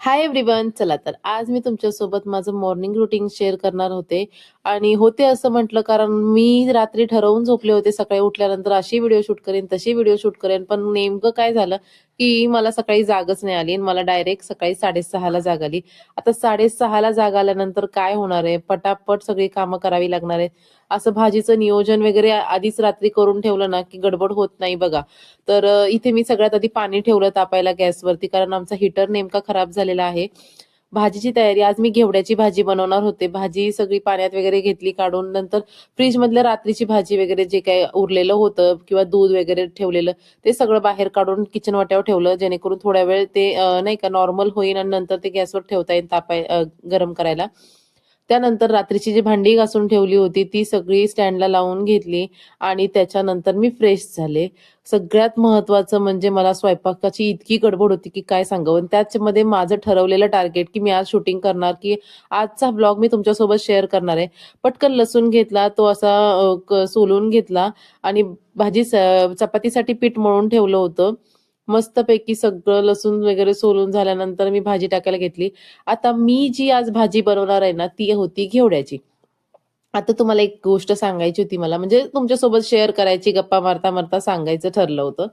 Hi everyone चला तर आज मी तुमच्यासोबत माझं मॉर्निंग रुटीन शेअर करणार होते. आणि होते असं म्हटलं कारण मी रात्री ठरवून झोपले होते. सकाळी उठल्यानंतर अशी व्हिडिओ शूट करेन तशी व्हिडिओ शूट करेन. पण नेमकं काय झालं? की मला सकाळी जागच नाही आली आणि मला डायरेक्ट सकाळी साडेसहाला जाग आली. आता साडेसहाला जाग आल्यानंतर काय होणार आहे? पटापट सगळी कामं करावी लागणार आहे असं भाजीचं नियोजन वगैरे आधीच रात्री करून ठेवलं ना की गडबड होत नाही बघा. तर इथे मी सगळ्यात आधी पाणी ठेवलं तापायला गॅसवरती कारण आमचा हिटर नेमका खराब झालेला आहे. भाजीची तयारी. आज मी घेवड्याची भाजी बनवणार होते. भाजी सगळी पाण्यात वगैरे घेतली काढून नंतर फ्रीज मधल्या रात्रीची भाजी वगैरे जे काही उरलेलं होतं किंवा दूध वगैरे ठेवलेलं ते सगळं बाहेर काढून किचन वाट्यावर ठेवलं जेणेकरून थोड्या वेळ ते नाही का नॉर्मल होईल आणि नंतर ते गॅसवर ठेवता येईल तापाय गरम करायला. त्यानंतर रात्रीची जी भांडी घासून ठेवली होती ती सगळी स्टँडला लावून घेतली आणि त्याच्यानंतर मी फ्रेश झाले. सगळ्यात महत्वाचं म्हणजे मला स्वयंपाकाची इतकी गडबड होती की काय सांगावं? आणि त्याच्यामध्ये माझं ठरवलेलं टार्गेट की मी आज शूटिंग करणार की आजचा ब्लॉग मी तुमच्यासोबत शेअर करणार आहे. पटकन लसूण घेतला तो असा क- सोलून घेतला आणि भाजी स- चपातीसाठी पीठ मळून ठेवलं होतं. मस्तपैकी सगळं लसूण वगैरे सोलून झाल्यानंतर मी भाजी टाकायला घेतली. आता मी जी आज भाजी बनवणार आहे ना ती होती घेवड्याची. आता तुम्हाला एक गोष्ट सांगायची होती मला. म्हणजे तुमच्यासोबत शेअर करायची गप्पा मारता मारता सांगायचं ठरलं होतं.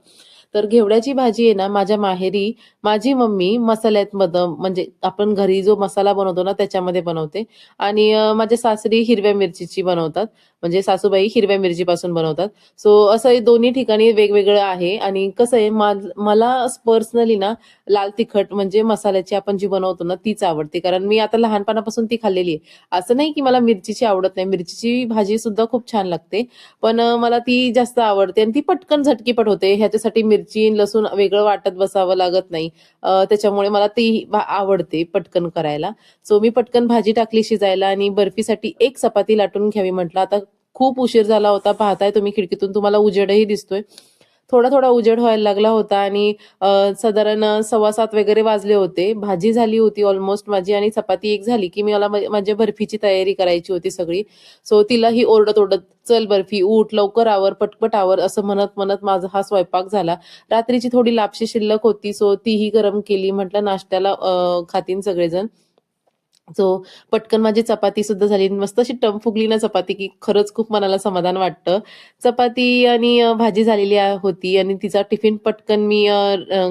तर घेवड्याची भाजी आहे ना माझ्या माहेरी माझी मम्मी मसाल्यात मध म्हणजे आपण घरी जो मसाला बनवतो ना त्याच्यामध्ये बनवते. आणि माझ्या सासरी हिरव्या मिरचीची बनवतात. म्हणजे सासूबाई हिरव्या मिरचीपासून बनवतात. सो असं हे दोन्ही ठिकाणी वेगवेगळं आहे. आणि कसं आहे मला पर्सनली ना लाल तिखट म्हणजे मसाल्याची आपण जी बनवतो ना तीच आवडते. कारण मी आता लहानपणापासून ती खाल्लेली आहे. असं नाही की मला मिरचीची आवडत नाही. मिरचीची भाजी सुद्धा खूप छान लागते. पण मला ती जास्त आवडते आणि ती पटकन झटकीपट होते. ह्याच्यासाठी मिरची लसूण वेगळं वाटत बसावं लागत नाही. त्याच्यामुळे मला ती आवडते पटकन करायला. सो मी पटकन भाजी टाकली शिजायला आणि बर्फीसाठी एक चपाती लाटून घ्यावी म्हटलं. आता खूप उशीर झाला होता. पाहताय तुम्ही खिडकीतून. तुम्हाला उजेडही दिसतोय. थोडा थोडा उजेड व्हायला लागला होता आणि साधारण सव्वा सात वगैरे वाजले होते. भाजी झाली होती ऑलमोस्ट माझी आणि चपाती एक झाली की मी मला माझ्या बर्फीची तयारी करायची होती सगळी. सो तिलाही ओरडत ओरडत चल बर्फी उठ लवकर आवर पटपट आवर असं म्हणत म्हणत माझा हा स्वयंपाक झाला. रात्रीची थोडी लापशी शिल्लक होती सो तीही गरम केली. म्हटलं नाश्त्याला खातीन सगळेजण. सो पटकन माझी चपाती सुद्धा झाली. मस्त अशी टम फुगली ना चपाती की खरंच खूप मनाला समाधान वाटतं. चपाती आणि भाजी झालेली होती आणि तिचा टिफिन पटकन मी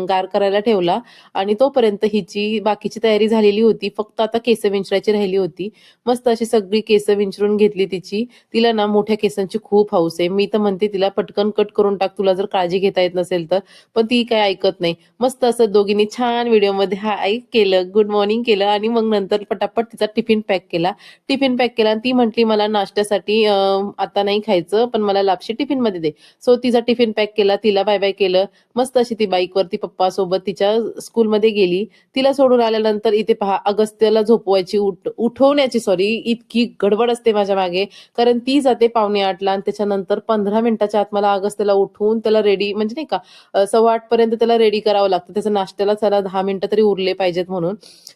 गार करायला ठेवला आणि तोपर्यंत हिची बाकीची तयारी झालेली होती. फक्त आता केस विंचरायची राहिली होती. मस्त अशी सगळी केस विंचरून घेतली तिची. तिला ना मोठ्या केसांची खूप हौस आहे. मी तर म्हणते तिला पटकन कट करून टाक तुला जर काळजी घेता येत नसेल तर. पण ती काय ऐकत नाही. मस्त असं दोघींनी छान व्हिडिओमध्ये हाय केलं गुड मॉर्निंग केलं आणि मग नंतर पटापट तिचा टिफिन पॅक केला. टिफिन पॅक केला आणि ती म्हटली मला नाश्त्यासाठी आता नाही खायचं पण मला लापशी टिफिनमध्ये दे. सो तिचा टिफिन पॅक केला तिला बाय बाय केलं. मस्त अशी ती बाईकवरती पप्पा सोबत तिच्या स्कूलमध्ये गेली. तिला सोडून आल्यानंतर इथे पहा अगस्त्याला झोपवायची उठ उठवण्याची सॉरी इतकी गडबड असते माझ्या मागे. कारण ती जाते पावणे आठला आणि त्याच्यानंतर पंधरा मिनिटाच्या आत मला अगस्त्याला उठवून त्याला रेडी म्हणजे नाही का सव्वा आठ पर्यंत त्याला रेडी करावं लागतं. त्याचं नाश्त्याला चला दहा मिनिटं तरी उरले पाहिजेत म्हणून.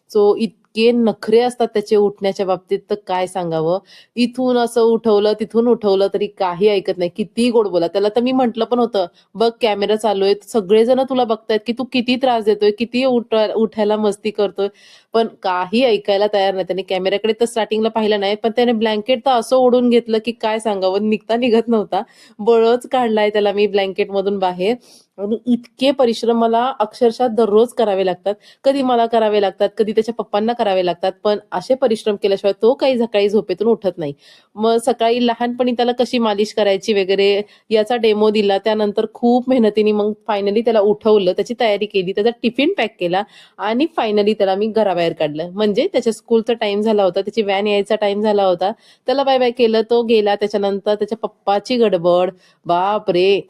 सो इतके नखरे असतात त्याचे उठण्याच्या बाबतीत तर काय सांगावं? इथून असं उठवलं तिथून उठवलं तरी काही ऐकत नाही. किती गोड बोला त्याला तर मी म्हंटल पण होतं बघ कॅमेरा चालू आहे. सगळेजण तुला बघतायत की तू किती त्रास देतोय किती उठ उठायला मस्ती करतोय. पण काही ऐकायला तयार नाही. त्याने कॅमेऱ्याकडे तर स्टार्टिंगला पाहिलं नाही पण त्याने ब्लँकेट तर असं ओढून घेतलं की काय सांगावं? निघता निघत नव्हता. बळच काढलाय त्याला मी ब्लँकेट मधून बाहेर. आणि इतके परिश्रम मला अक्षरशः दररोज करावे लागतात. कधी मला करावे लागतात कधी त्याच्या पप्पांना करावे लागतात पण असे परिश्रम केल्याशिवाय तो काही सकाळी झोपेतून उठत नाही. मग सकाळी लहानपणी त्याला कशी मालिश करायची वगैरे याचा डेमो दिला. त्यानंतर खूप मेहनतीने मग फायनली त्याला उठवलं त्याची तयारी केली त्याचा टिफिन पॅक केला आणि फायनली त्याला मी घराबाहेर काढलं. म्हणजे त्याच्या स्कूलचा टाइम झाला होता त्याची व्हॅन यायचा टाइम झाला होता. त्याला बाय बाय केलं तो गेला. त्याच्यानंतर त्याच्या पप्पाची गडबड. बाप रे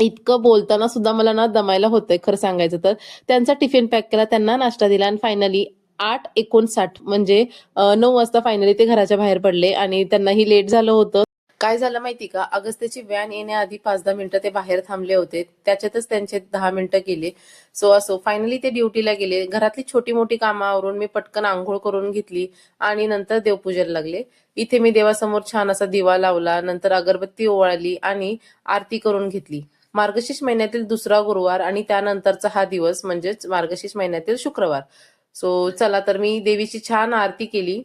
इतकं बोलताना सुद्धा मला ना दमायला होतंय खरं सांगायचं तर. त्यांचा टिफिन पॅक केला त्यांना नाश्ता दिला आणि फायनली आठ एकोणसाठ म्हणजे नऊ वाजता फायनली ते घराच्या बाहेर पडले आणि त्यांनाही लेट झालं होतं. काय झालं माहिती का? अगस्त्याची व्हॅन येण्याआधी पाच दहा मिनिटं ते बाहेर थांबले होते. त्याच्यातच त्यांचे दहा मिनिटं गेले. सो असो फायनली ते ड्युटीला गेले. घरातली छोटी मोठी कामं आवरून मी पटकन आंघोळ करून घेतली आणि नंतर देवपूजेला लागले. इथे मी देवासमोर छान असा दिवा लावला नंतर अगरबत्ती ओवाळली आणि आरती करून घेतली. मार्गशीर्ष महिन्यातील दुसरा गुरुवार आणि त्यानंतरचा हा दिवस म्हणजेच मार्गशीर्ष महिन्यातील शुक्रवार. सो चला तर मी देवीची छान आरती केली.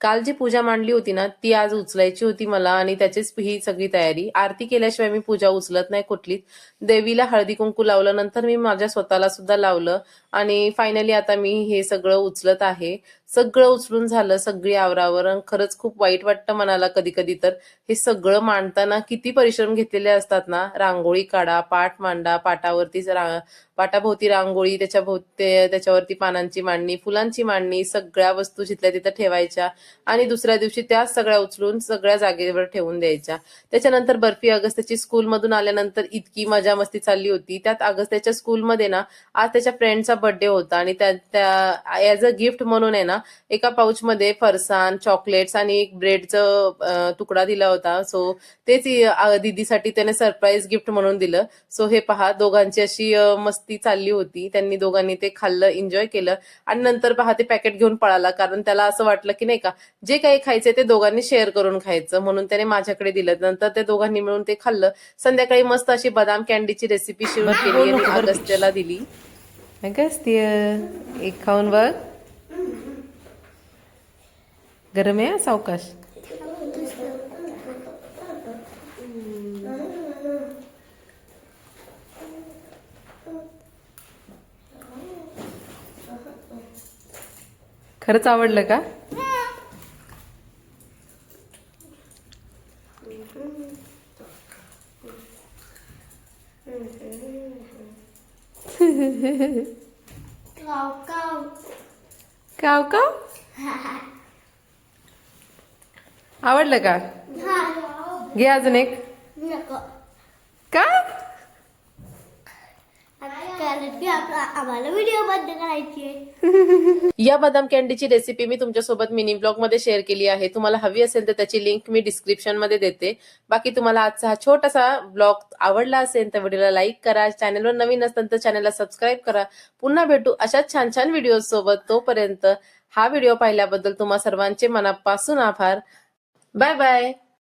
काल जी पूजा मांडली होती ना ती आज उचलायची होती मला आणि त्याचीच ही सगळी तयारी. आरती केल्याशिवाय मी पूजा उचलत नाही कुठलीच. देवीला हळदी कुंकू लावलं नंतर मी माझ्या स्वतःला सुद्धा लावलं आणि फायनली आता मी हे सगळं उचलत आहे. सगळं उचलून झालं सगळी आवरावर आणि खरंच खूप वाईट वाटतं मनाला कधी कधी तर. हे सगळं मांडताना किती परिश्रम घेतलेले असतात ना? रांगोळी काढा पाठ मांडा पाटावरती पाटाभोवती रांगोळी त्याच्या त्याच्यावरती पानांची मांडणी फुलांची मांडणी सगळ्या वस्तू जिथल्या तिथं ठेवायच्या आणि दुसऱ्या दिवशी त्याच सगळ्या उचलून सगळ्या जागेवर ठेवून द्यायच्या. त्याच्यानंतर बर्फी अगस्त्याची स्कूलमधून आल्यानंतर इतकी मजा मस्ती चालली होती. त्यात अगस्त्याच्या स्कूलमध्ये ना आज त्याच्या फ्रेंडचा बर्थडे होता आणि त्या त्या ऍज अ गिफ्ट म्हणून आहे ना एका पाऊचमध्ये फरसाण चॉकलेट्स आणि एक ब्रेडचं तुकडा दिला होता. सो तेच दीदीसाठी त्याने सरप्राईज गिफ्ट म्हणून दिलं. सो हे पहा दोघांची अशी मस्ती चालली होती. त्यांनी दोघांनी ते खाल्लं एन्जॉय केलं. आणि नंतर पहा ते पॅकेट घेऊन पळाला. कारण त्याला असं वाटलं की नाही का जे काही खायचे ते दोघांनी शेअर करून खायचं म्हणून त्याने माझ्याकडे दिलं. नंतर ते दोघांनी मिळून ते खाल्लं. संध्याकाळी मस्त अशी बदाम कॅन्डीची रेसिपी शेअर केली आणि अगस्त्याला दिली. अगस्त्य एक खाऊन बघ. गरम आहे सावकाश. खरंच आवडलं का? Kaw, kaw. काव का आवडलं का? हा. घे अजून एक. का? आम्हाला व्हिडिओ बंद करायची या बदाम कॅन्डीची रेसिपी मी तुमच्यासोबत मिनी ब्लॉगमध्ये शेअर केली आहे. तुम्हाला हवी असेल तर त्याची लिंक मी डिस्क्रिप्शनमध्ये देते. बाकी तुम्हाला आजचा हा छोटासा ब्लॉग आवडला असेल तर व्हिडिओला लाईक करा. चॅनलवर नवीन असेल तर चॅनलला सबस्क्राईब करा. पुन्हा भेटू अशाच छान छान व्हिडिओ सोबत तोपर्यंत हा व्हिडिओ पाहिल्याबद्दल तुम्हा सर्वांचे मनापासून आभार. Bye bye